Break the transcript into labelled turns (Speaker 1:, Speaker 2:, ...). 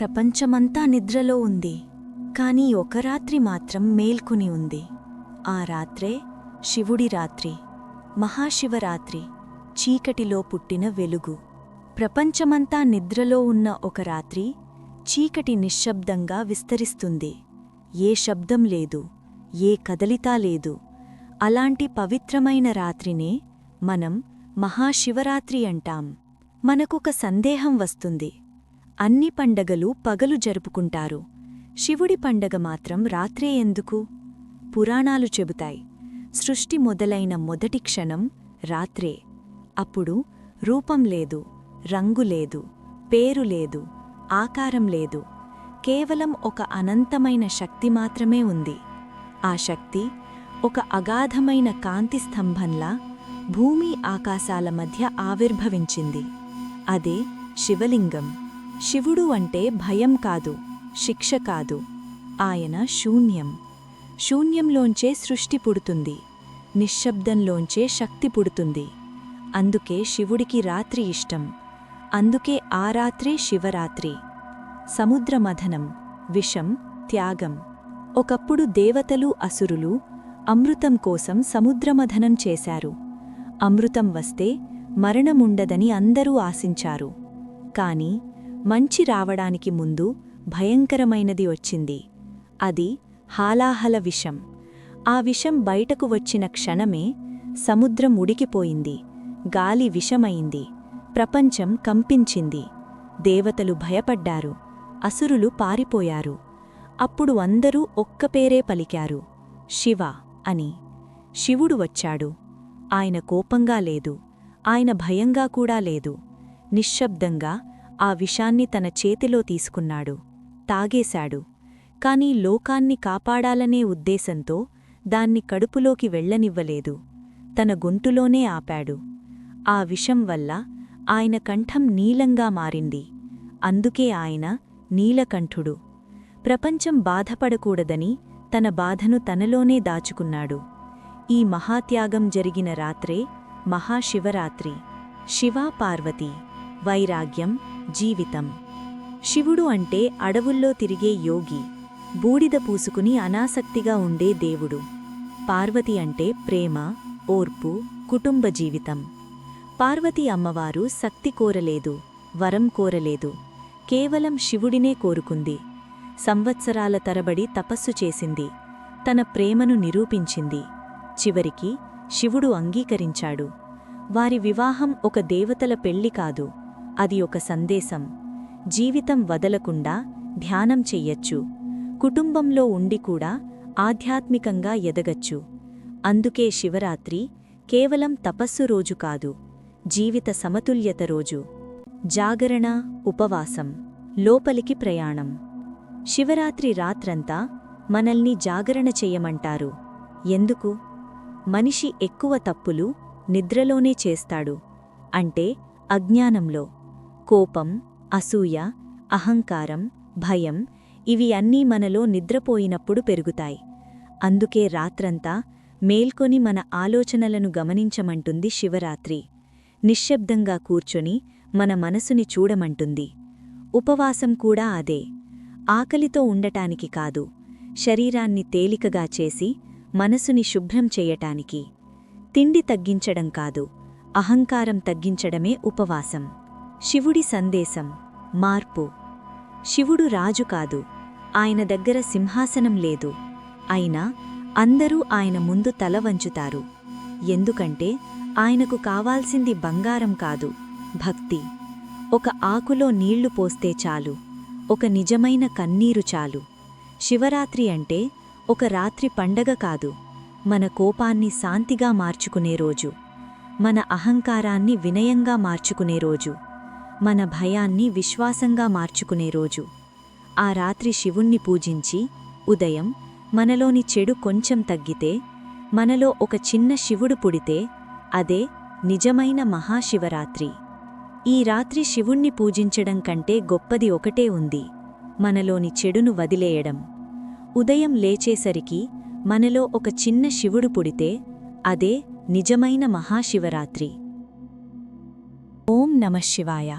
Speaker 1: ప్రపంచమంతా నిద్రలో ఉంది. కాని ఒక రాత్రి మాత్రం మేల్కొని ఉంది. ఆ రాత్రే శివుడి రాత్రి మహాశివరాత్రి చీకటిలో పుట్టిన వెలుగు. ప్రపంచమంతా నిద్రలో ఉన్న ఒక రాత్రి చీకటి నిశ్శబ్దంగా విస్తరిస్తుంది. ఏ శబ్దం లేదు ఏ కదలితా లేదు. అలాంటి పవిత్రమైన రాత్రినే మనం మహాశివరాత్రి అంటాం. మనకొక సందేహం వస్తుంది. అన్ని పండగలు పగలు జరుపుకుంటారు. శివుడి పండగ మాత్రం రాత్రే ఎందుకు? పురాణాలు చెబుతాయి. సృష్టి మొదలైన మొదటి క్షణం రాత్రే. అప్పుడు రూపం లేదు రంగు లేదు పేరు లేదు ఆకారం లేదు. కేవలం ఒక అనంతమైన శక్తి మాత్రమే ఉంది. ఆ శక్తి ఒక అగాధమైన కాంతి స్తంభంలా భూమి ఆకాశాల మధ్య ఆవిర్భవించింది. అదే శివలింగం. శివుడు అంటే భయం కాదు శిక్ష కాదు ఆయన శూన్యం. శూన్యంలోంచే సృష్టి పుడుతుంది నిశ్శబ్దంలోంచే శక్తి పుడుతుంది. అందుకే శివుడికి రాత్రి ఇష్టం. అందుకే ఆ రాత్రే శివరాత్రి. సముద్రమథనం విషం త్యాగం. ఒకప్పుడు దేవతలు అసురులు అమృతం కోసం సముద్రమథనం చేశారు. అమృతం వస్తే మరణముండదని అందరూ ఆశించారు. కాని మంచి రావడానికి ముందు భయంకరమైనది వచ్చింది. అది హాలాహల విషం. ఆ విషం బయటకు వచ్చిన క్షణమే సముద్రం ఉడికిపోయింది. గాలి విషమైంది. ప్రపంచం కంపించింది. దేవతలు భయపడ్డారు. అసురులు పారిపోయారు. అప్పుడు అందరూ ఒక్క పేరే పలికారు. శివ అని. శివుడు వచ్చాడు. ఆయన కోపంగా లేదు. ఆయన భయంగా కూడా లేదు. నిశ్శబ్దంగా ఆ విషాన్ని తన చేతిలో తీసుకున్నాడు. తాగేశాడు. కాని లోకాన్ని కాపాడాలనే ఉద్దేశంతో దాన్ని కడుపులోకి వెళ్ళనివ్వలేదు తన గొంతులోనే ఆపాడు. ఆ విషం వల్ల ఆయన కంఠం నీలంగా మారింది. అందుకే ఆయన నీలకంఠుడు. ప్రపంచం బాధపడకూడదని తన బాధను తనలోనే దాచుకున్నాడు. ఈ మహాత్యాగం జరిగిన రాత్రే మహాశివరాత్రి. శివా పార్వతి. వైరాగ్యం జీవితం. శివుడు అంటే అడవుల్లో తిరిగే యోగి బూడిద పూసుకుని అనాసక్తిగా ఉండే దేవుడు. పార్వతి అంటే ప్రేమ ఓర్పు కుటుంబ జీవితం. పార్వతి అమ్మవారు శక్తి కోరలేదు వరం కోరలేదు కేవలం శివుడినే కోరుకుంది. సంవత్సరాల తరబడి తపస్సు చేసింది తన ప్రేమను నిరూపించింది. చివరికి శివుడు అంగీకరించాడు. వారి వివాహం ఒక దేవతల పెళ్ళి కాదు అది ఒక సందేశం. జీవితం వదలకుండా ధ్యానం చెయ్యొచ్చు. కుటుంబంలో ఉండి కూడా ఆధ్యాత్మికంగా ఎదగచ్చు. అందుకే శివరాత్రి కేవలం తపస్సు రోజు కాదు జీవిత సమతుల్యత రోజు. జాగరణ ఉపవాసం లోపలికి ప్రయాణం. శివరాత్రి రాత్రంతా మనల్ని జాగరణ చెయ్యమంటారు. ఎందుకు? మనిషి ఎక్కువ తప్పులు నిద్రలోనే చేస్తాడు. అంటే అజ్ఞానంలో. కోపం అసూయ అహంకారం భయం ఇవి అన్నీ మనలో నిద్రపోయినప్పుడు పెరుగుతాయి. అందుకే రాత్రంతా మేల్కొని మన ఆలోచనలను గమనించమంటుంది శివరాత్రి. నిశ్శబ్దంగా కూర్చొని మన మనసుని చూడమంటుంది. ఉపవాసం కూడా అదే. ఆకలితో ఉండటానికి కాదు. శరీరాన్ని తేలికగా చేసి మనసుని శుభ్రం చెయ్యటానికి తిండి తగ్గించడం కాదు. అహంకారం తగ్గించడమే ఉపవాసం. శివుడి సందేశం మార్పు. శివుడు రాజు కాదు ఆయన దగ్గర సింహాసనం లేదు. అయినా అందరూ ఆయన ముందు తల వంచుతారు. ఎందుకంటే ఆయనకు కావాల్సింది బంగారం కాదు భక్తి. ఒక ఆకులో నీళ్ళు పోస్తే చాలు ఒక నిజమైన కన్నీరు చాలు. శివరాత్రి అంటే ఒక రాత్రి పండగ కాదు మన కోపాన్ని శాంతిగా మార్చుకునే రోజు మన అహంకారాన్ని వినయంగా మార్చుకునే రోజు. మన భయాన్ని విశ్వాసంగా మార్చుకునే రోజు. ఆ రాత్రి శివుణ్ణి పూజించి ఉదయం మనలోని చెడు కొంచెం తగ్గితే మనలో ఒక చిన్న శివుడు పుడితే అదే నిజమైన మహాశివరాత్రి. ఈ రాత్రి శివుణ్ణి పూజించడం కంటే గొప్పది ఒకటే ఉంది మనలోని చెడును వదిలేయడం. ఉదయం లేచేసరికి మనలో ఒక చిన్న శివుడు పుడితే అదే నిజమైన మహాశివరాత్రి. ఓం నమః శివాయ.